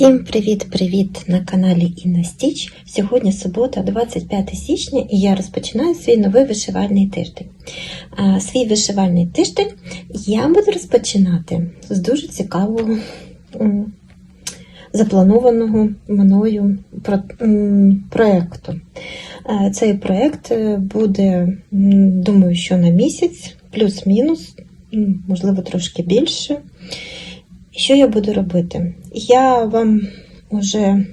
Всім привіт-привіт на каналі Інна Стіч. Сьогодні субота, 25 січня, і я розпочинаю свій новий вишивальний тиждень. Свій вишивальний тиждень я буду розпочинати з дуже цікавого запланованого мною про- м. Е, Цей проект е, буде, думаю, що на місяць, плюс-мінус, можливо, трошки більше. Що я буду робити? Я вам вже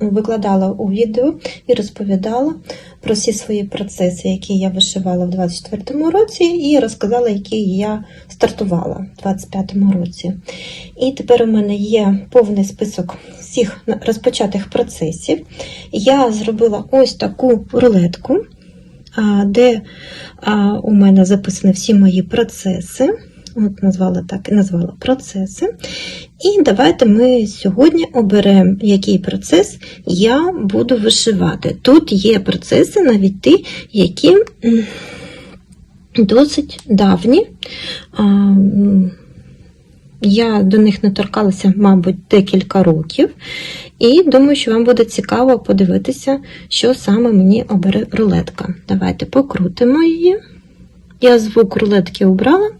викладала у відео і розповідала про всі свої процеси, які я вишивала в 24-му році, і розказала, які я стартувала в 25-му році. І тепер у мене є повний список всіх розпочатих процесів. Я зробила ось таку рулетку, де у мене записані всі мої процеси. От назвала так і назвала процеси. І давайте ми сьогодні оберемо, який процес я буду вишивати. Тут є процеси, навіть ті, які досить давні. Я до них не торкалася, мабуть, декілька років. І думаю, що вам буде цікаво подивитися, що саме мені обере рулетка. Давайте покрутимо її. Я звук рулетки обрала.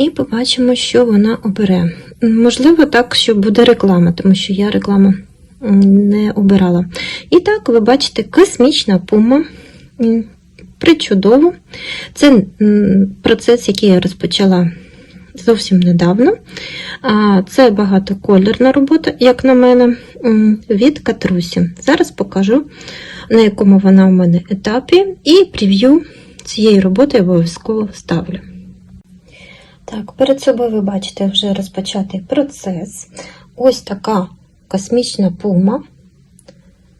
І побачимо, що вона обере. Можливо, так, що буде реклама, тому що я рекламу не обирала. І так, ви бачите, космічна пума. Причудово. Це процес, який я розпочала зовсім недавно. Це багатоколірна робота, як на мене, від Катрусі. Зараз покажу, на якому вона у мене етапі, і прев'ю цієї роботи я обов'язково ставлю. Так, перед собою ви бачите вже розпочатий процес. Ось така космічна пума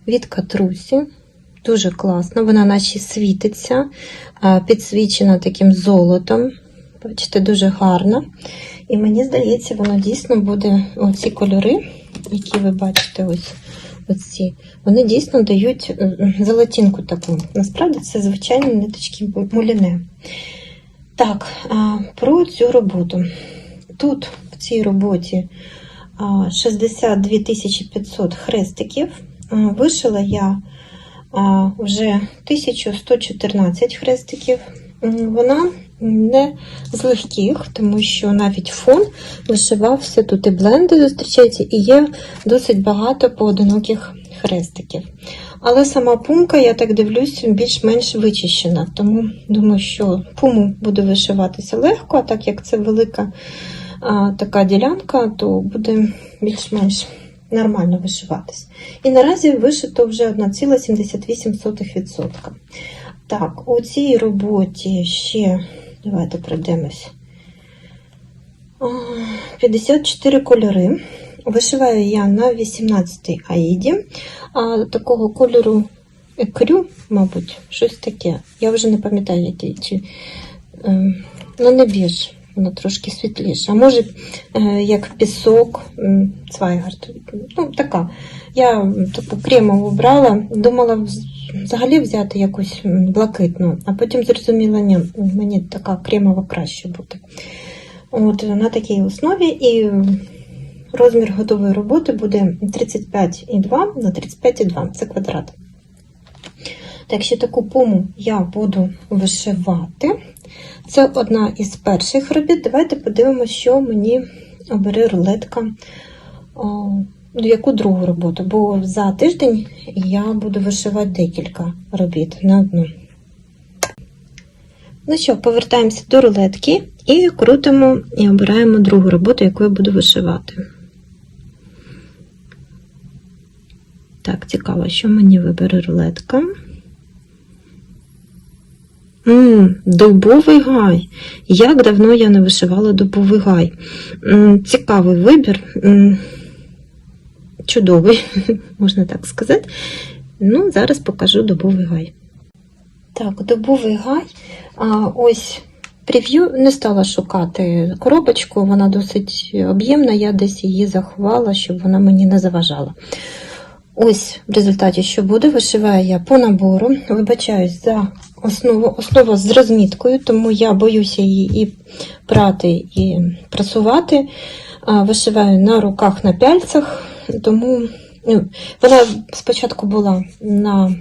від катрусі. Дуже класна, вона наче світиться, підсвічена таким золотом. Бачите, дуже гарна. І мені здається, воно дійсно буде оці кольори, які ви бачите, ось оці, вони дійсно дають золотінку таку. Насправді це звичайні ниточки муліне. Так, про цю роботу. Тут в цій роботі 62 500 хрестиків. Вишила я вже 1114 хрестиків. Вона не з легких, тому що навіть фон вишивався, тут і бленди зустрічаються, і є досить багато поодиноких хрестиків. Але сама пумка, я так дивлюсь, більш-менш вичищена. Тому думаю, що пуму буде вишиватися легко, а так як це велика а, така ділянка, то буде більш-менш нормально вишиватись. І наразі вишито вже 1,78%. Так, у цій роботі ще, давайте пройдемось. 54 кольори. Вишиваю я на 18 аїді, такого кольору екрю, мабуть, щось таке. Я вже не пам'ятаю, який чи е, ну не біж, воно трошки світліше. А може, е, як пісок, цвайгард. Ну, така. Я таку кремову брала, думала взагалі взяти якусь блакитну, а потім зрозуміла, ні, мені така кремова краще буде. От на такій основі і розмір готової роботи буде 35,2 на 35,2 це квадрат. Так що таку пуму я буду вишивати. Це одна із перших робіт. Давайте подивимося, що мені обере рулетка. Ну, яку другу роботу, бо за тиждень я буду вишивати декілька робіт на одну. Ну що, повертаємося до рулетки і крутимо і обираємо другу роботу, яку я буду вишивати. Так, цікаво, що мені вибере рулетка. Ммм, дубовий гай. Як давно я не вишивала дубовий гай. М, Цікавий вибір. М, Чудовий, можна так сказати. Ну, зараз покажу дубовий гай. Так, дубовий гай. А, ось прев'ю не стала шукати коробочку, вона досить об'ємна, я десь її заховала, щоб вона мені не заважала. Ось в результаті, що буде, вишиваю я по набору. Вибачаюсь за основу, основа з розміткою, тому я боюся її і прати, і прасувати. вишиваю на руках, на пяльцях, тому ну, вона спочатку була на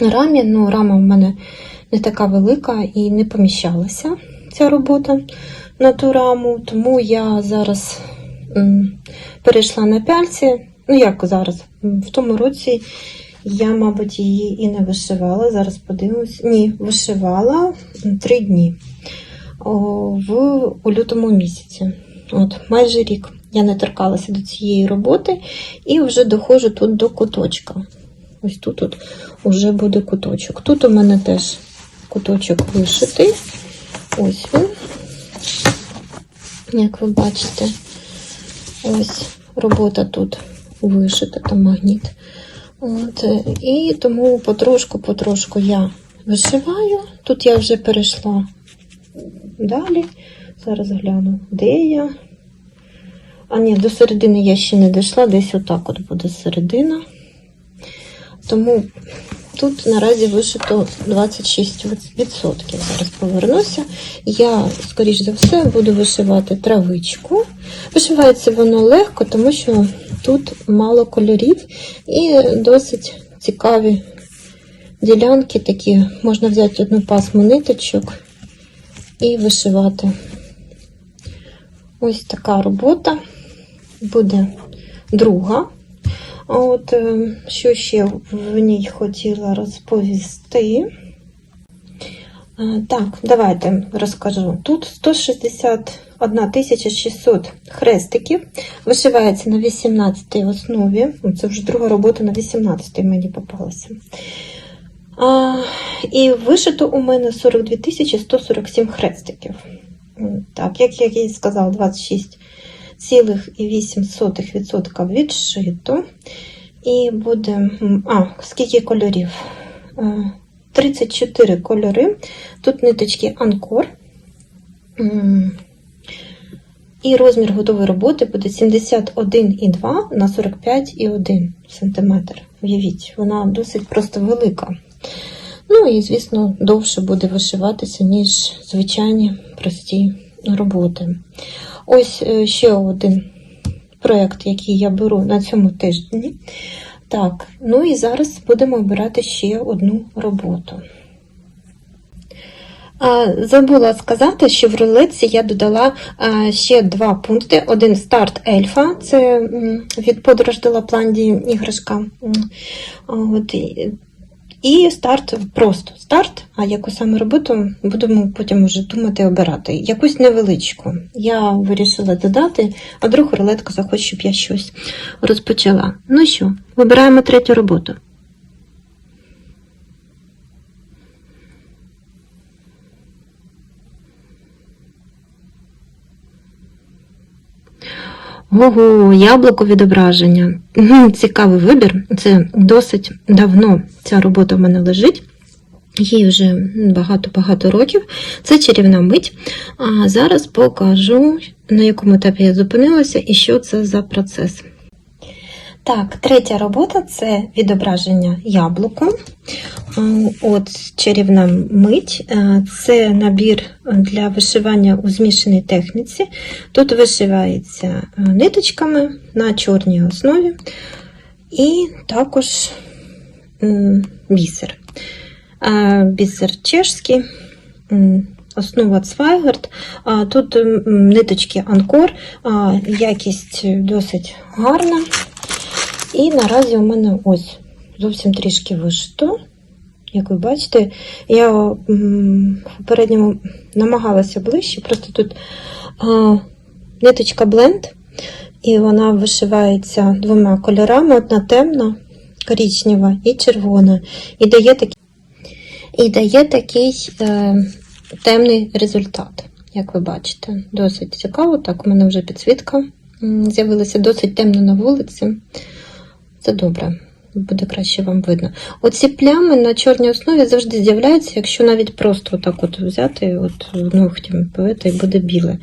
рамі, ну рама в мене не така велика і не поміщалася ця робота на ту раму, тому я зараз перейшла на пяльці. Ну, як зараз? В тому році я, мабуть, її і не вишивала. Зараз подивимось. Ні, вишивала три дні в у лютому місяці. От, майже рік я не торкалася до цієї роботи і вже доходжу тут до куточка. Ось тут от вже буде куточок. Тут у мене теж куточок вишитий. Ось він. Як ви бачите, ось робота тут вишита, там магніт. От, і тому потрошку-потрошку я вишиваю. Тут я вже перейшла далі. Зараз гляну, де я. А ні, до середини я ще не дійшла, десь отак от буде середина. Тому тут наразі вишито 26%. Зараз повернуся. Я, скоріш за все, буду вишивати травичку. Вишивається воно легко, тому що тут мало кольорів і досить цікаві ділянки такі. Можна взяти одну пасму ниточок і вишивати. Ось така робота буде друга. А от е, що ще в ній хотіла розповісти. Е, Так, давайте розкажу. Тут 161 600 хрестиків, вишивається на 18 основі. Це вже друга робота на 18 мені попалася. А, і вишито у мене 42 147 хрестиків. Так, як я і сказала, 26,8% відшито. І буде. А, скільки кольорів? Е, 34 кольори. Тут ниточки Анкор. І розмір готової роботи буде 71,2 на 45,1 см. Уявіть, вона досить просто велика. Ну і, звісно, довше буде вишиватися, ніж звичайні прості роботи. Ось е, ще один проєкт, який я беру на цьому тижні. Так, ну і зараз будемо обирати ще одну роботу. Забула сказати, що в рулетці я додала ще два пункти. Один старт ельфа, це від подорож до Лапландії іграшка. От, і- старт просто старт, а яку саме роботу будемо потім вже думати обирати. Якусь невеличку. Я вирішила додати, а другу рулетка захоче, щоб я щось розпочала. Ну що, вибираємо третю роботу. Ого, яблуко відображення. Цікавий вибір. Це досить давно ця робота в мене лежить. Їй вже багато-багато років. Це чарівна мить. А зараз покажу, на якому етапі я зупинилася і що це за процес. Так, третя робота це відображення яблуку. Е, От чарівна мить. Е, Це набір для вишивання у змішаній техніці. Тут вишивається е, ниточками на чорній основі і також бісер. Бісер чешський, основа Цвайгард. Тут ниточки Анкор, якість досить гарна. І наразі у мене ось зовсім трішки вишито. Як ви бачите, я в попередньому намагалася ближче, просто тут а, ниточка бленд, і вона вишивається двома кольорами: одна темна, коричнева і червона. І дає такий, і дає такий е, темний результат, як ви бачите. Досить цікаво. Так, у мене вже підсвітка з'явилася досить темно на вулиці. Це добре, буде краще вам видно. Оці плями на чорній основі завжди з'являються, якщо навіть просто так от взяти от ногтем повити, і буде біле.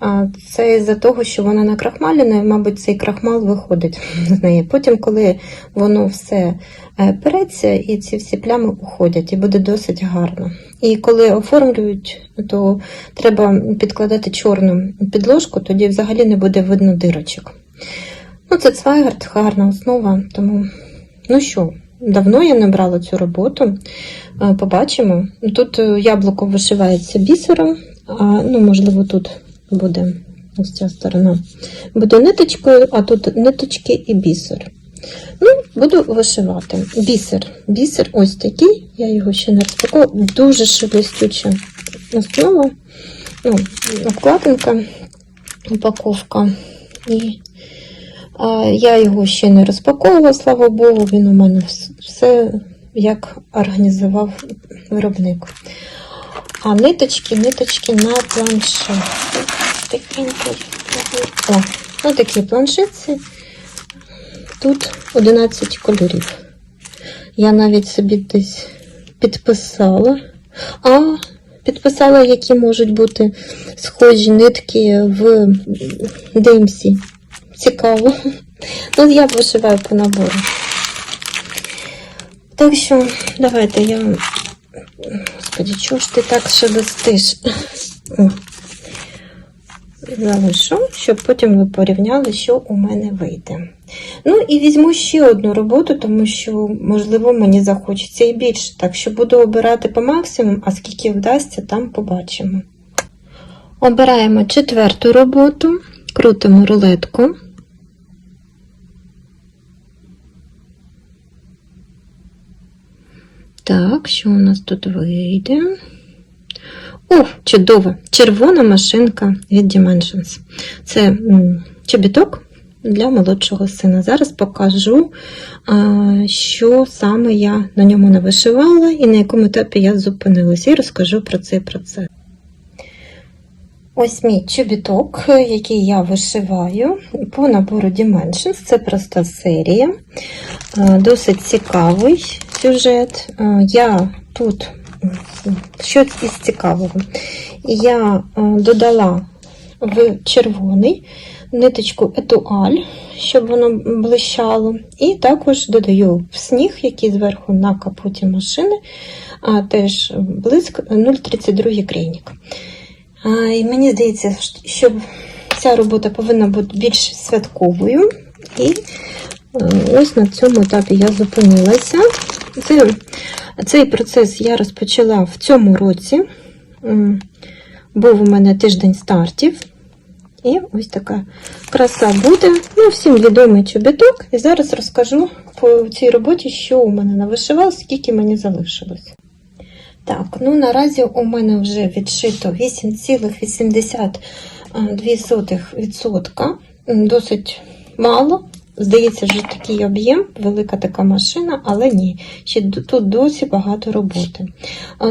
А це із-за того, що вона накрахмалена, і, мабуть, цей крахмал виходить з неї. Потім, коли воно все е, переться, і ці всі плями уходять, і буде досить гарно. І коли оформлюють, то треба підкладати чорну підложку, тоді взагалі не буде видно дирочок. Ну, це Цвайгард, гарна основа, тому ну що, давно я не брала цю роботу. Е, Побачимо. Тут е, яблуко вишивається бісером, а ну, можливо, тут буде ось ця сторона. Буде ниточкою, а тут ниточки і бісер. Ну, буду вишивати. Бісер. Бісер ось такий, я його ще не розпаковувала. Дуже шелестюча основа. Ну, обкладинка, упаковка. І я його ще не розпаковувала, слава Богу, він у мене все як організував виробник. А ниточки, ниточки на планшет. О, на такій планшетці. Тут 11 кольорів. Я навіть собі десь підписала. А, підписала, які можуть бути схожі нитки в DMC. Цікаво. Ну, я вишиваю по набору. Так що, давайте я. Господи, чого ж ти так шелестиш? Залишу, щоб потім ви порівняли, що у мене вийде. Ну і візьму ще одну роботу, тому що, можливо, мені захочеться і більше. Так що буду обирати по максимуму, а скільки вдасться, там побачимо. Обираємо четверту роботу, крутимо рулетку. Так, що у нас тут вийде? О, чудово! Червона машинка від Dimensions. Це чобіток для молодшого сина. Зараз покажу, що саме я на ньому не вишивала і на якому етапі я зупинилася, і розкажу про цей процес. Ось мій чобіток, який я вишиваю по набору Dimensions. Це проста серія, досить цікавий сюжет. Е, Я тут м, щось із цікавого. Я е, додала в червоний ниточку етуаль, щоб воно блищало. І також додаю в сніг, який зверху на капоті машини, а теж блиск 0,32 крейник. І мені здається, що ця робота повинна бути більш святковою. І е, ось на цьому етапі я зупинилася. Це, цей процес я розпочала в цьому році. Був у мене тиждень стартів. І ось така краса буде. Ну, всім відомий чобіток. І зараз розкажу по цій роботі, що у мене навишивалось, скільки мені залишилось. Так, ну наразі у мене вже відшито 8,82%. Досить мало. Здається, вже такий об'єм, велика така машина, але ні, ще тут досі багато роботи.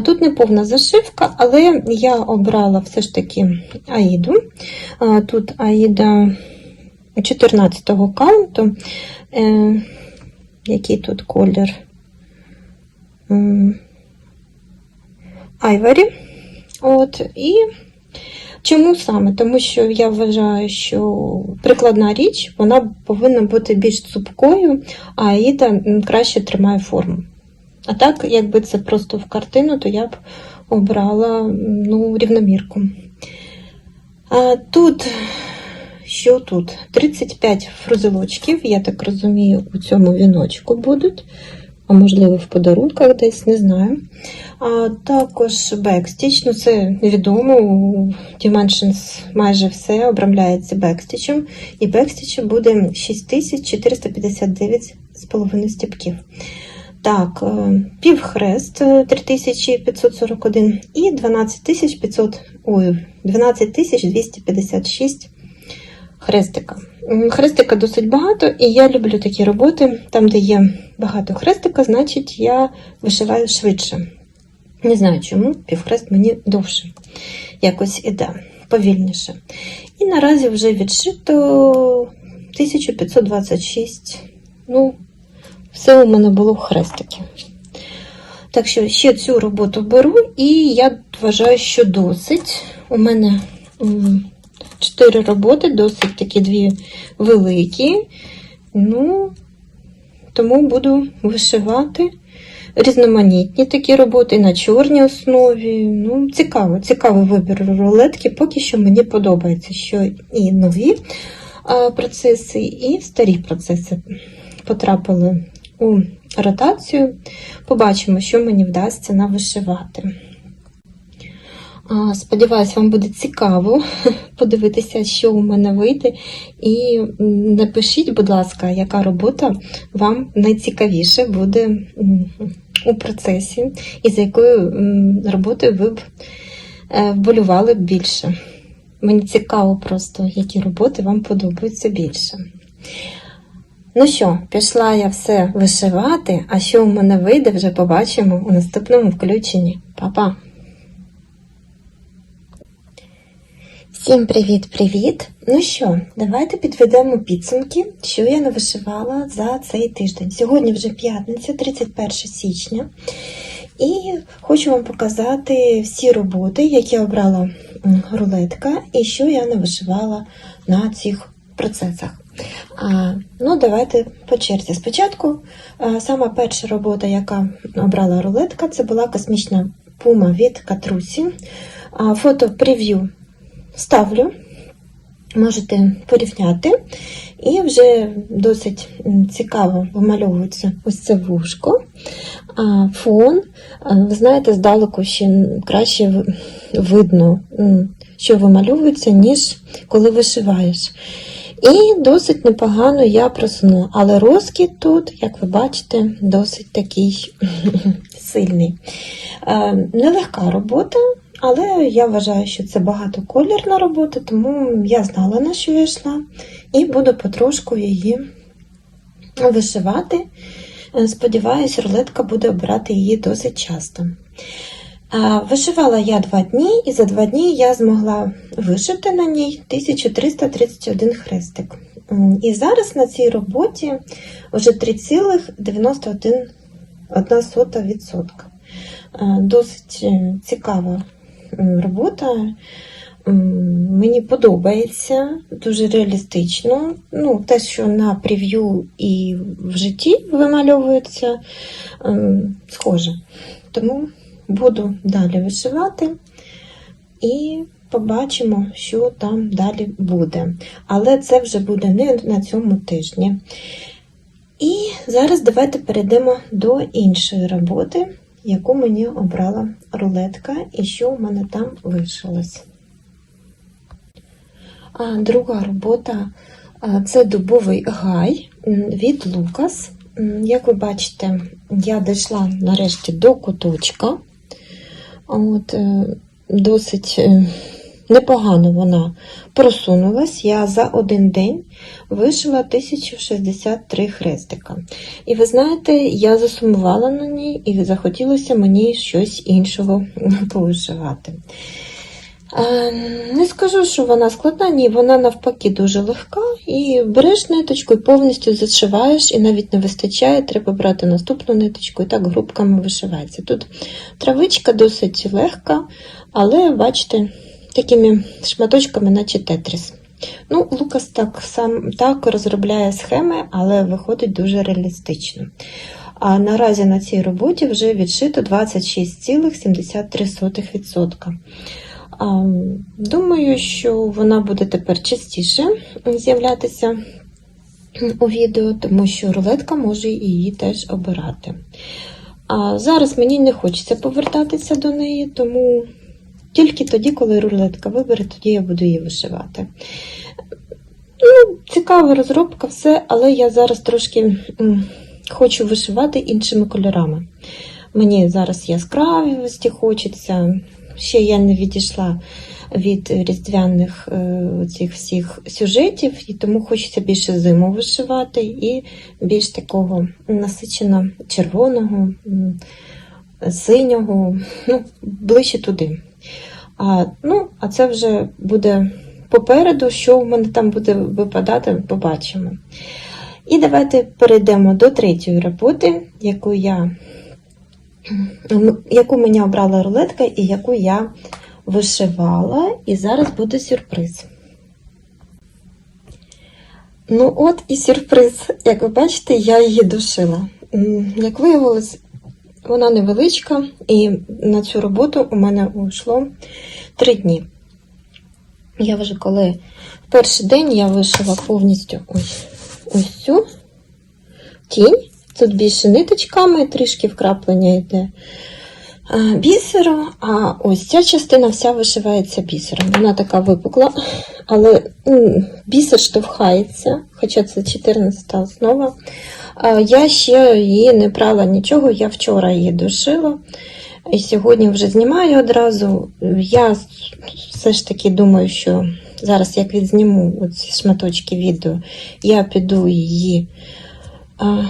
Тут не повна зашивка, але я обрала все ж таки Аїду. Тут Аїда 14-го каунту. Е, який тут колір? Айварі. От, і чому саме? Тому що я вважаю, що прикладна річ вона повинна бути більш цупкою, а Аїда краще тримає форму. А так, якби це просто в картину, то я б обрала ну, рівномірку. А тут, що тут? 35 фрузелочків, я так розумію, у цьому віночку будуть можливо в подарунках десь, не знаю. А також бекстіч, ну це відомо, у Dimensions майже все обрамляється бекстічем, і бекстічу буде 6459,5 стіпків. Так, е, півхрест е, 3541 і 12500, ой, 12256 хрестика. Хрестика досить багато, і я люблю такі роботи. Там, де є багато хрестика, значить я вишиваю швидше. Не знаю чому, півхрест мені довше якось іде, повільніше. І наразі вже відшито 1526. Ну, все у мене було в хрестики. Так що ще цю роботу беру, і я вважаю, що досить. У мене чотири роботи, досить такі дві великі. Ну, тому буду вишивати. різноманітні такі роботи на чорній основі. Ну, цікаво, цікавий вибір рулетки. Поки що мені подобається, що і нові процеси, і старі процеси потрапили у ротацію. Побачимо, що мені вдасться навишивати. Сподіваюсь, вам буде цікаво подивитися, що у мене вийде. І напишіть, будь ласка, яка робота вам найцікавіше буде у процесі, і за якою роботою ви б е, вболювали більше. Мені цікаво просто, які роботи вам подобаються більше. Ну що, пішла я все вишивати, а що у мене вийде, вже побачимо у наступному включенні. Па-па! Всім привіт-привіт! Ну що, давайте підведемо підсумки, що я навишивала за цей тиждень. Сьогодні вже п'ятниця, 31 січня, і хочу вам показати всі роботи, які обрала рулетка, і що я навишивала на цих процесах. А, ну, давайте по черзі. Спочатку а, сама перша робота, яка обрала рулетка, це була космічна пума від Катрусі. А, фото прев'ю ставлю, можете порівняти. І вже досить цікаво вимальовується ось це вушко. А фон, ви знаєте, здалеку ще краще видно, що вимальовується, ніж коли вишиваєш. І досить непогано я просунула. Але розкіт тут, як ви бачите, досить такий сильний. Нелегка робота, але я вважаю, що це багатоколірна робота, тому я знала, на що я йшла, і буду потрошку її вишивати. Е, Сподіваюсь, рулетка буде обирати її досить часто. Вишивала я два дні, і за два дні я змогла вишити на ній 1331 хрестик. І зараз на цій роботі вже 3,91%. Е, Досить е, цікава м, робота. Мені подобається, дуже реалістично. Ну, те, що на прев'ю і в житті вимальовується, схоже. Тому буду далі вишивати і побачимо, що там далі буде. Але це вже буде не на цьому тижні. І зараз давайте перейдемо до іншої роботи, яку мені обрала рулетка, і що в мене там вишилось. А друга робота це дубовий гай від Лукас. Як ви бачите, я дійшла нарешті до куточка. От, е, досить е, непогано вона просунулась. Я за один день вишила 1063 хрестика. І ви знаєте, я засумувала на ній і захотілося мені щось іншого повишивати. Е, Не скажу, що вона складна, ні, вона навпаки дуже легка. І береш ниточку і повністю зашиваєш, і навіть не вистачає, треба брати наступну ниточку і так грубками вишивається. Тут травичка досить легка, але бачите, такими шматочками, наче тетріс. Ну, Лукас так сам так розробляє схеми, але виходить дуже реалістично. А наразі на цій роботі вже відшито 26,73%. Думаю, що вона буде тепер частіше з'являтися у відео, тому що рулетка може її теж обирати. А зараз мені не хочеться повертатися до неї, тому тільки тоді, коли рулетка вибере, тоді я буду її вишивати. Ну, Цікава розробка, все, але я зараз трошки хочу вишивати іншими кольорами. Мені зараз яскравості хочеться. Ще я не відійшла від різдвяних е, цих всіх сюжетів, і тому хочеться більше зиму вишивати і більш такого насичено червоного, синього, ну, ближче туди. А, ну, а це вже буде попереду, що в мене там буде випадати, побачимо. І давайте перейдемо до третьої роботи, яку я яку мені обрала рулетка і яку я вишивала, і зараз буде сюрприз. Ну, от і сюрприз. Як ви бачите, я її душила. Як виявилось, Вона невеличка, і на цю роботу у мене уйшло три дні. Я вже коли в перший день я вишила повністю ось, ось цю тінь. Тут більше ниточками, трішки вкраплення йде бісеру, а ось ця частина вся вишивається бісером. Вона така випукла, але бісер штовхається, хоча це 14 основа. Я ще її не прала нічого, я вчора її дошила. І сьогодні вже знімаю одразу. Я все ж таки думаю, що зараз як відзніму ці шматочки відео, я піду її а,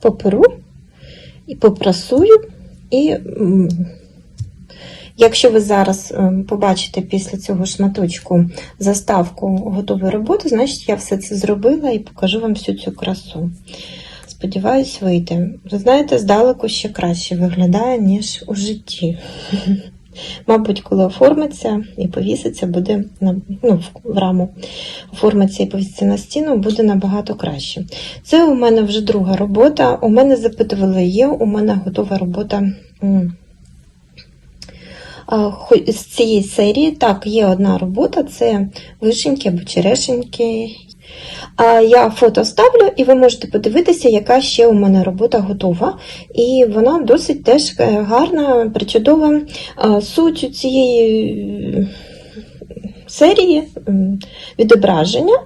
поперу і попрасую. І якщо ви зараз ем, побачите після цього шматочку заставку готової роботи, значить я все це зробила і покажу вам всю цю красу. Сподіваюсь, вийде. Ви знаєте, здалеку ще краще виглядає, ніж у житті. Мабуть, коли оформиться і повіситься, буде на, ну, в- в раму оформиться і повіситься на стіну, буде набагато краще. Це у мене вже друга робота. У мене запитували, є у мене готова робота. З цієї серії так, є одна робота, це вишеньки або черешеньки. Я фото ставлю, і ви можете подивитися, яка ще у мене робота готова. І вона досить теж е, гарна, причудова. Суть у цієї серії відображення.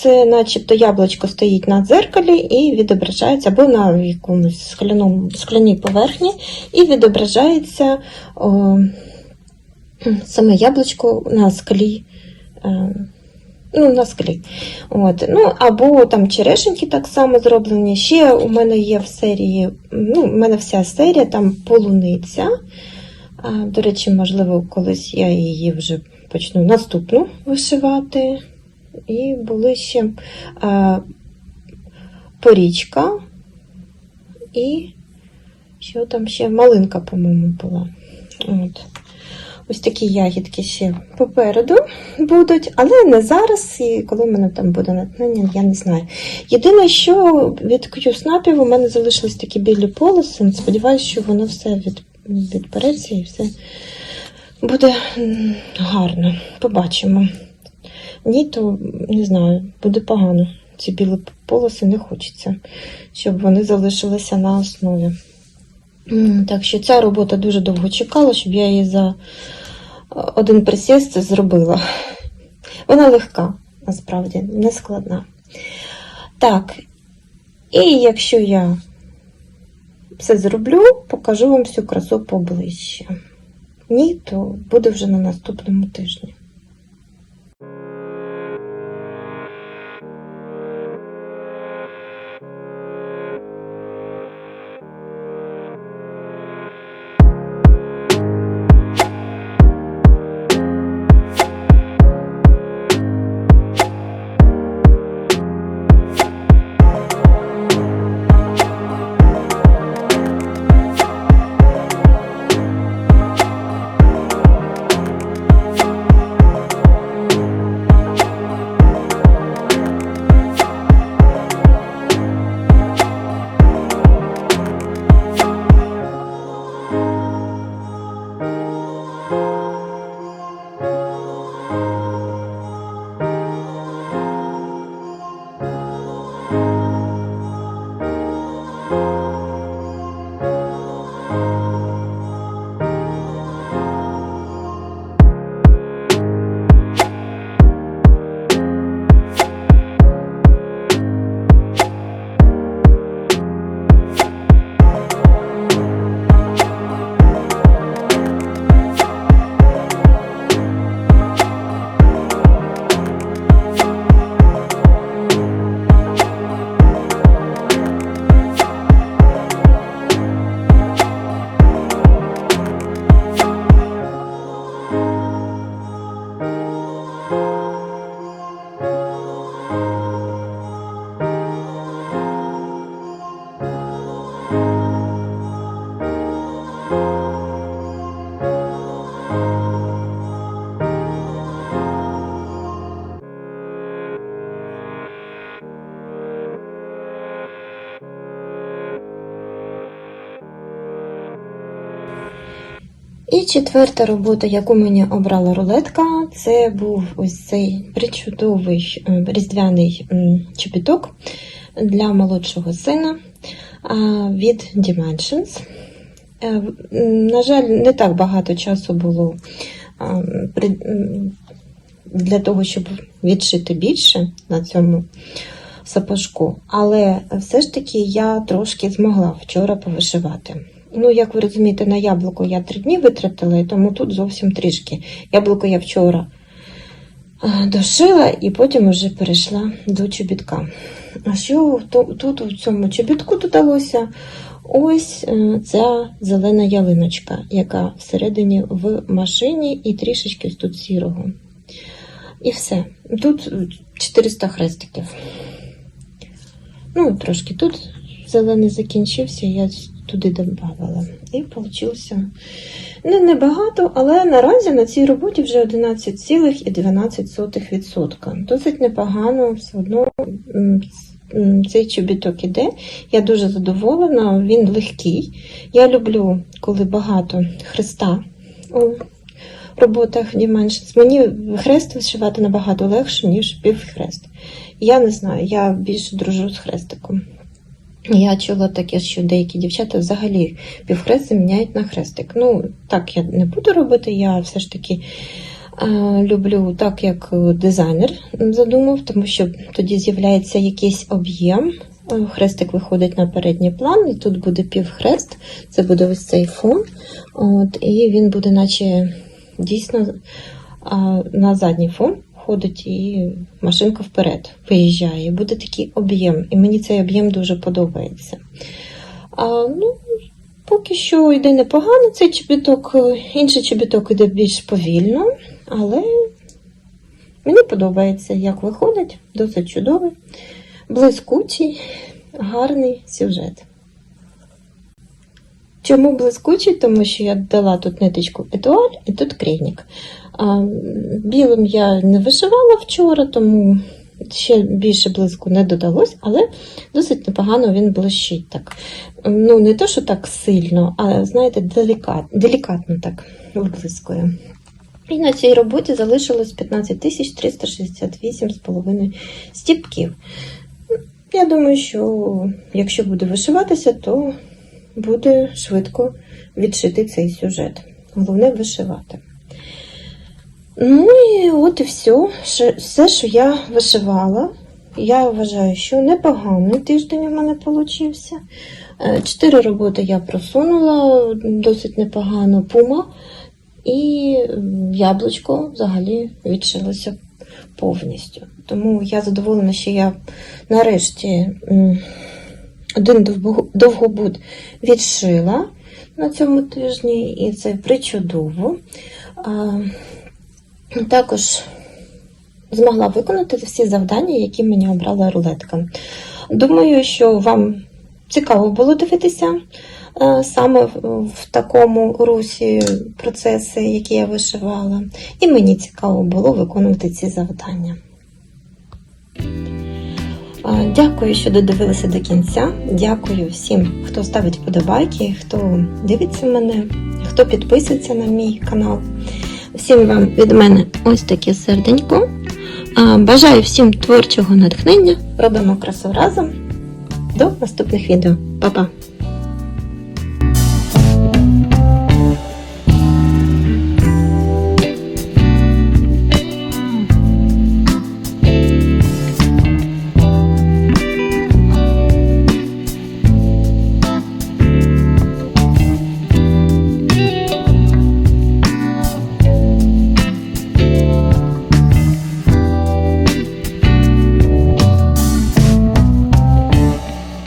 Це начебто яблучко стоїть на дзеркалі і відображається, або на якомусь скляному, скляній поверхні, і відображається о, саме яблучко на склі. е, Ну, на склі. От. Ну, або там черешеньки так само зроблені. Ще у мене є в серії, ну, у мене вся серія, там полуниця. До речі, можливо, колись я її вже почну наступну вишивати. І були ще а, порічка і що там ще малинка, по-моєму, була. От. Ось такі ягідки ще попереду будуть, але не зараз, і коли в мене там буде натхнення, я не знаю. Єдине, що від Q-снапів у мене залишились такі білі полоси. Сподіваюся, що воно все від, відпереться і все буде гарно. Побачимо. Ні, то не знаю, буде погано. Ці білі полоси не хочеться, щоб вони залишилися на основі. Так що ця робота дуже довго чекала, щоб я її за один присіст зробила. Вона легка, насправді, не складна. Так, і якщо я все зроблю, покажу вам всю красу поближче. Ні, то буде вже на наступному тижні. І четверта робота, яку мені обрала рулетка, це був ось цей причудовий е, різдвяний чобіток для молодшого сина від Dimensions. Е, На жаль, не так багато часу було для того, щоб відшити більше на цьому сапожку, але все ж таки я трошки змогла вчора повишивати. Ну, як ви розумієте, на яблуко я три дні витратила, і тому тут зовсім трішки. Яблуко я вчора дошила і потім вже перейшла до чобітка. А що тут у цьому чобітку додалося? Ось е, ця зелена ялиночка, яка всередині в машині, і трішечки тут сірого. І все. Тут 400 хрестиків. Ну, трошки тут зелений закінчився, я туди додавала. І вийшло не небагато, але наразі на цій роботі вже 11,12%. Досить непогано, все одно цей чобіток іде. Я дуже задоволена, він легкий. Я люблю, коли багато хреста у роботах Dimensions. Мені хрест вишивати набагато легше, ніж півхрест. Я не знаю, я більше дружу з хрестиком. Я чула таке, що деякі дівчата взагалі півхрест заміняють на хрестик. Ну, так я не буду робити, я все ж таки е, люблю так, як дизайнер задумав, тому що тоді з'являється якийсь об'єм. Е, Хрестик виходить на передній план, і тут буде півхрест, це буде ось цей фон. От, і він буде, наче дійсно а, на задній фон ходить і машинка вперед виїжджає. Буде такий об'єм. І мені цей об'єм дуже подобається. А, ну, поки що йде непогано цей чобіток. Інший чобіток йде більш повільно, але мені подобається, як виходить, досить чудовий, блискучий, гарний сюжет. Чому блискучий? Тому що я додала тут ниточку етуаль і тут крейник. Білим я не вишивала вчора, тому ще більше блиску не додалось, але досить непогано він блищить так. Ну, не то, що так сильно, а знаєте, делікат, делікатно так виблискує. І на цій роботі залишилось 15 368,5 стіпків. Я думаю, що якщо буде вишиватися, то буде швидко відшити цей сюжет. Головне вишивати. Ну і от і все. Все, що я вишивала. Я вважаю, що непоганий тиждень у мене получився. Е, Чотири роботи я просунула досить непогано пума. І яблучко взагалі відшилося повністю. Тому я задоволена, що я нарешті один довгобуд відшила на цьому тижні, і це причудово. Також змогла виконати всі завдання, які мені обрала рулетка. Думаю, що вам цікаво було дивитися е, саме в в такому русі процеси, які я вишивала. І мені цікаво було виконувати ці завдання. Е, Дякую, що додивилися до кінця. Дякую всім, хто ставить вподобайки, хто дивиться мене, хто підписується на мій канал. Всім вам від мене ось таке серденько. Бажаю всім творчого натхнення. Робимо красу разом. До наступних відео. Па-па!